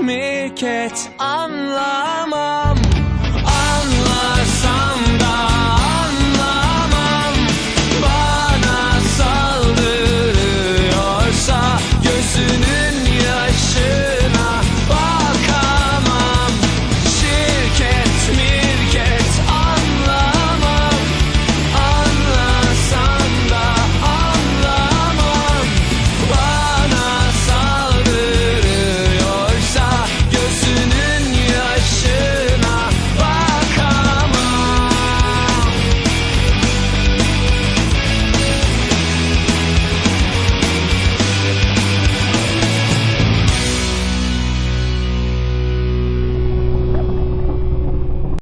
tatmiket anlamaz.